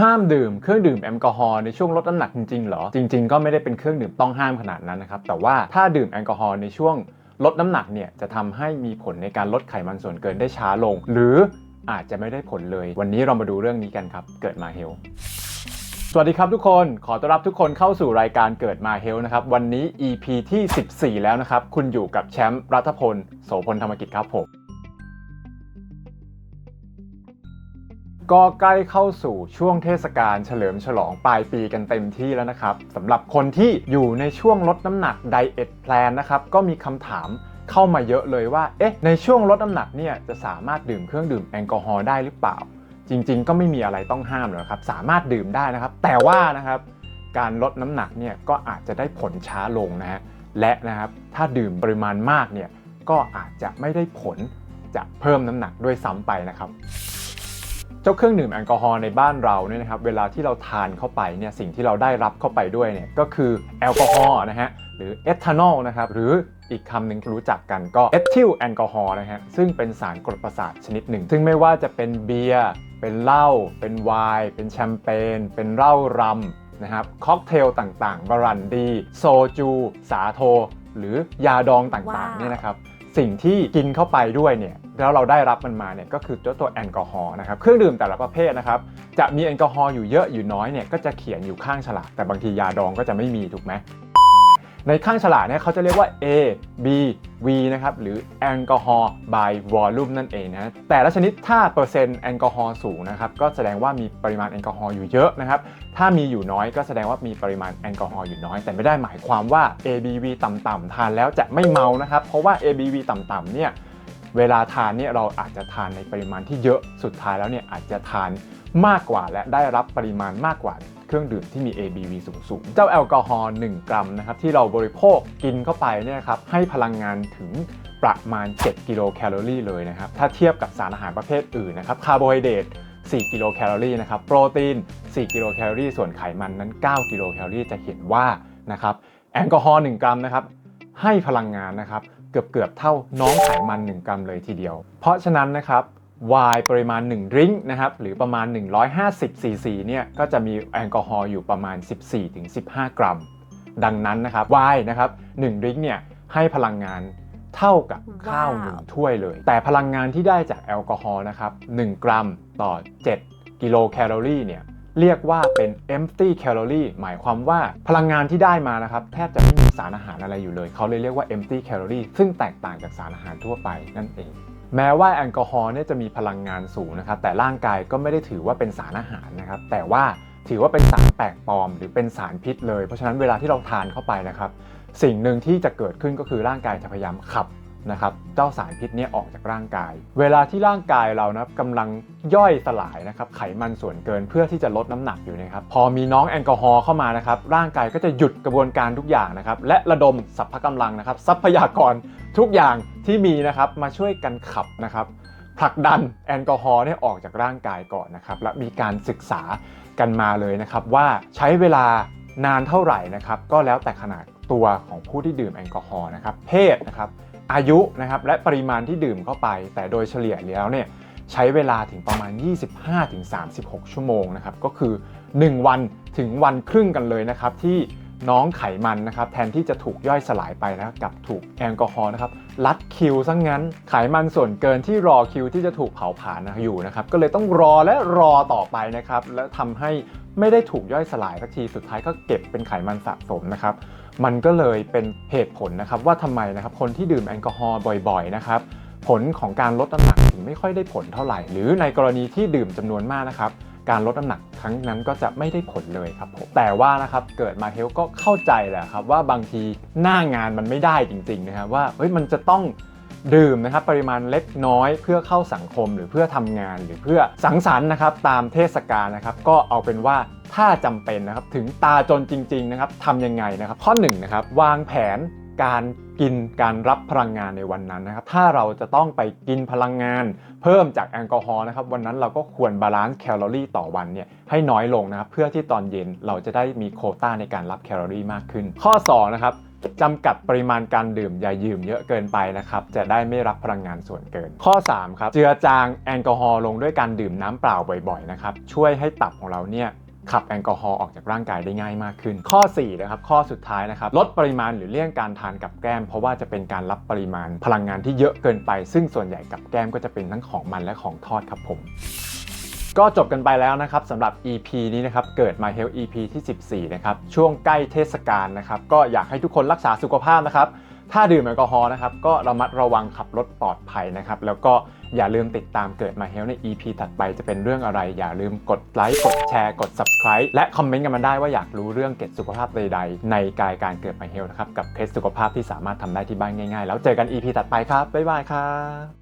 ห้ามดื่มเครื่องดื่มแอลกอฮอล์ในช่วงลดน้ำหนักจริงๆเหรอ จริง ๆ ก็ไม่ได้เป็นเครื่องดื่มต้องห้ามขนาดนั้นนะครับแต่ว่าถ้าดื่มแอลกอฮอล์ในช่วงลดน้ำหนักเนี่ยจะทำให้มีผลในการลดไขมันส่วนเกินได้ช้าลง หรืออาจจะไม่ได้ผลเลย วันนี้เรามาดูเรื่องนี้กันครับ เกิดมาเฮลสวัสดีครับทุกคน ขอต้อนรับทุกคนเข้าสู่รายการเกิดมาเฮลนะครับ วันนี้ EP ที่ 14 แล้วนะครับ คุณอยู่กับแชมป์รัฐพล โสพลธรรมกิจครับผม ก็ใกล้เข้าสู่ช่วงเทศกาลเฉลิมฉลองปลายปีกันเต็มที่แล้วนะครับสำหรับคนที่อยู่ในช่วงลดน้ำหนักไดเอทแพลนนะครับก็มีคำถามเข้ามาเยอะเลยว่า เอ๊ะ ในช่วงลดน้ำหนักเนี่ยจะสามารถดื่มเครื่องดื่มแอลกอฮอล์ได้หรือเปล่า จริง ๆ ก็ไม่มีอะไรต้องห้ามหรอกครับ สามารถดื่มได้นะครับ แต่ว่านะครับการลดน้ำหนักเนี่ยก็อาจจะได้ผลช้าลงนะฮะ และนะครับถ้าดื่มปริมาณมากเนี่ยก็อาจจะไม่ได้ผลจะเพิ่มน้ำหนักด้วยซ้ำไปนะครับ จ้าเครื่องดื่มแอลกอฮอล์ในบ้านเราเนี่ยนะครับเวลาที่เราทานเข้าไปเนี่ยสิ่งที่เราได้รับเข้าไปด้วยเนี่ยก็คือแอลกอฮอล์นะฮะหรือเอทานอลนะครับหรืออีกคำหนึ่งที่รู้จักกันก็เอทิลแอลกอฮอล์นะฮะซึ่งเป็นสารกรดประสาทชนิดหนึ่ง ซึ่งไม่ว่าจะเป็นเบียร์เป็นเหล้าเป็นไวน์เป็นแชมเปญเป็นเหล้ารัมนะครับค็อกเทลต่างๆบรันดี โซจู สาโท หรือ ยาดองต่างว้าวๆเนี่ยนะครับสิ่งที่กินเข้าไปด้วยเนี่ย แล้วเราได้รับมันมาเนี่ยก็คือตัวตัวแอลกอฮอล์นะครับเครื่องดื่มแต่ละประเภทนะครับจะมีแอลกอฮอล์อยู่เยอะอยู่น้อยเนี่ยก็จะเขียนอยู่ข้างฉลากแต่บางทียาดองก็จะไม่มีถูกไหมในข้างฉลากเนี่ยเขาจะเรียกว่า A B V นะครับหรือแอลกอฮอล์ by volume นั่นเองนะแต่ละชนิดถ้าเปอร์เซ็นต์แอลกอฮอล์สูงนะครับก็แสดงว่ามีปริมาณแอลกอฮอล์อยู่เยอะนะครับถ้ามีอยู่น้อยก็แสดงว่ามีปริมาณแอลกอฮอล์อยู่น้อย แต่ไม่ได้หมายความว่า ABV ต่ำๆทานแล้วจะไม่เมานะครับเพราะว่า ABV ต่ำๆเนี่ย เวลาทานเนี่ยเราอาจจะทานในปริมาณที่เยอะสุดท้ายแล้วเนี่ยอาจจะทานมากกว่าและได้รับปริมาณมากกว่าเครื่องดื่มที่มี ABV สูงๆ เจ้าแอลกอฮอล์1กรัมนะครับที่เราบริโภคกินเข้าไปเนี่ยครับให้พลังงานถึงประมาณ 7 กิโลแคลอรี่เลยนะครับ ถ้าเทียบกับสารอาหารประเภทอื่นนะครับคาร์โบไฮเดรต4 กิโลแคลอรี่นะครับ โปรตีน 4 กิโลแคลอรี่ ส่วนไขมันนั้น 9 กิโลแคลอรี่ จะเห็นว่านะครับ แอลกอฮอล์ 1 กรัมนะครับ ให้พลังงานนะครับ เกือบเกือบๆเท่าน้องไขมัน 1 กรัมเลยทีเดียว เพราะฉะนั้นนะครับไวน์ปริมาณ1ดริงก์นะครับหรือประมาณ 150ซีซีเนี่ยก็จะมีแอลกอฮอล์อยู่ประมาณ 14-15 กรัม ดังนั้นนะครับไวน์นะครับ1ดริงก์เนี่ยให้พลังงานเท่ากับข้าวว้าวหนึ่งถ้วยเลย แต่พลังงานที่ได้จากแอลกอฮอล์นะครับ1กรัมต่อ 7 กิโลแคลอรี่เนี่ย เรียกว่าเป็น empty calorie หมายความว่าพลังงานที่ได้มานะครับแทบจะไม่มีสารอาหารอะไรอยู่เลย เขาเลยเรียกว่า empty calorie ซึ่งแตกต่างจากสารอาหารทั่วไปนั่นเองแม้ว่าแอลกอฮอล์เนี่ยจะมีพลังงานสูงนะครับแต่ร่างกายก็ไม่ได้ถือว่าเป็นสารอาหารนะครับแต่ว่าถือว่าเป็นสารแปลกปลอม หรือเป็นสารพิษเลย เพราะฉะนั้นเวลาที่เราทานเข้าไปนะครับ สิ่งหนึ่งที่จะเกิดขึ้นก็คือร่างกายจะพยายามขับ นะครับเจ้าสารพิษเนี้ออกจากร่างกาย เวลาที่ร่างกายเรานะกำลังย่อยสลายนะครับไขมันส่วนเกินเพื่อที่จะลดน้ำหนักอยู่นะครับพอมีน้องแอลกอฮอล์เข้ามานะครับร่างกายก็จะหยุดกระบวนการทุกอย่างนะครับและระดมสรรพกำลังนะครับทรัพยากรทุกอย่างที่มีนะครับมาช่วยกันขับนะครับผลักดันแอลกอฮอล์เนี่ยออกจากร่างกายก่อนนะครับและมีการศึกษากันมาเลยนะครับว่าใช้เวลานานเท่าไหร่นะครับก็แล้วแต่ขนาดตัวของผู้ที่ดื่มแอลกอฮอล์นะครับเพศนะครับ อายุนะครับและปริมาณที่ดื่มเข้าไป แต่โดยเฉลี่ยแล้วเนี่ยใช้เวลาถึงประมาณ 25-36 ชั่วโมงนะครับก็คือ 1 วันถึงวันครึ่งกันเลยนะครับที่ น้องไขมันนะครับแทนที่จะถูกย่อยสลายไปนะกับถูกแอลกอฮอล์นะครับลัดคิวซะงงั้น ไขมันส่วนเกินที่รอคิวที่จะถูกเผาผลาญนะอยู่นะครับก็เลยต้องรอและรอต่อไปนะครับและทำให้ไม่ได้ถูกย่อยสลายสักทีสุดท้ายก็เก็บเป็นไขมันสะสมนะครับมันก็เลยเป็นเหตุผลนะครับว่าทำไมนะครับคนที่ดื่มแอลกอฮอล์บ่อยๆนะครับผลของการลดน้ำหนักถึงไม่ค่อยได้ผลเท่าไหร่ หรือในกรณีที่ดื่มจำนวนมากนะครับการลดน้ำหนัก ครั้งนั้นก็จะไม่ได้ผลเลยครับผมแต่ว่านะครับเกิดมาเฮลก็เข้าใจแหละครับว่าบางทีหน้างานมันไม่ได้จริงๆนะครับว่าเฮ้ยมันจะต้องดื่มนะครับปริมาณเล็กน้อยเพื่อเข้าสังคมหรือเพื่อทำงานหรือเพื่อสังสรรค์นะครับตามเทศกาลนะครับก็เอาเป็นว่าถ้าจำเป็นนะครับถึงตาจนจริงๆนะครับทำยังไงนะครับข้อ1นงนะครับวางแผน การกินการรับพลังงานในวันนั้นนะครับ ถ้าเราจะต้องไปกินพลังงาน เพิ่มจากแอลกอฮอล์นะครับ วันนั้นเราก็ควรบาลานซ์แคลอรี่ต่อวันเนี่ยให้น้อยลงนะครับ เพื่อที่ตอนเย็นเราจะได้มีโคต้าในการรับแคลอรี่มากขึ้น ข้อ2นะครับจำกัดปริมาณการดื่มอย่ายืมเยอะเกินไปนะครับ จะได้ไม่รับพลังงานส่วนเกิน ข้อ 3 ครับ เจือจางแอลกอฮอล์ลงด้วยการดื่มน้ำเปล่าบ่อยๆนะครับ ช่วยให้ตับของเราเนี่ย ขับแอลกอฮอล์ออกจากร่างกายได้ง่ายมากขึ้น ข้อ4นะครับข้อสุดท้ายนะครับลดปริมาณหรือเลี่ยงการทานกับแก้ม เพราะว่าจะเป็นการรับปริมาณพลังงานที่เยอะเกินไป ซึ่งส่วนใหญ่กับแก้มก็จะเป็นทั้งของมันและของทอดครับผมก็จบกันไปแล้วนะครับสำหรับ EP นี้นะครับเกิดมา Health EP ที่ 14 นะครับ ช่วงใกล้เทศกาลนะครับ ก็อยากให้ทุกคนรักษาสุขภาพนะครับ ถ้าดื่มแอลกอฮอล์นะครับก็ระมัดระวังขับรถปลอดภัยนะครับ แล้วก็อย่าลืมติดตามเกิดมาเฮลใน EP ถัดไปจะเป็นเรื่องอะไร อย่าลืมกดไลค์กดแชร์กด subscribe และคอมเมนต์กันมาได้ว่าอยากรู้เรื่องเกร็ดสุขภาพใดๆ ในกายการเกิดมาเฮลนะครับกับเคล็ดสุขภาพที่สามารถทำได้ที่บ้านง่ายๆ แล้วเจอกัน EP ถัดไปครับบ๊ายบายครับ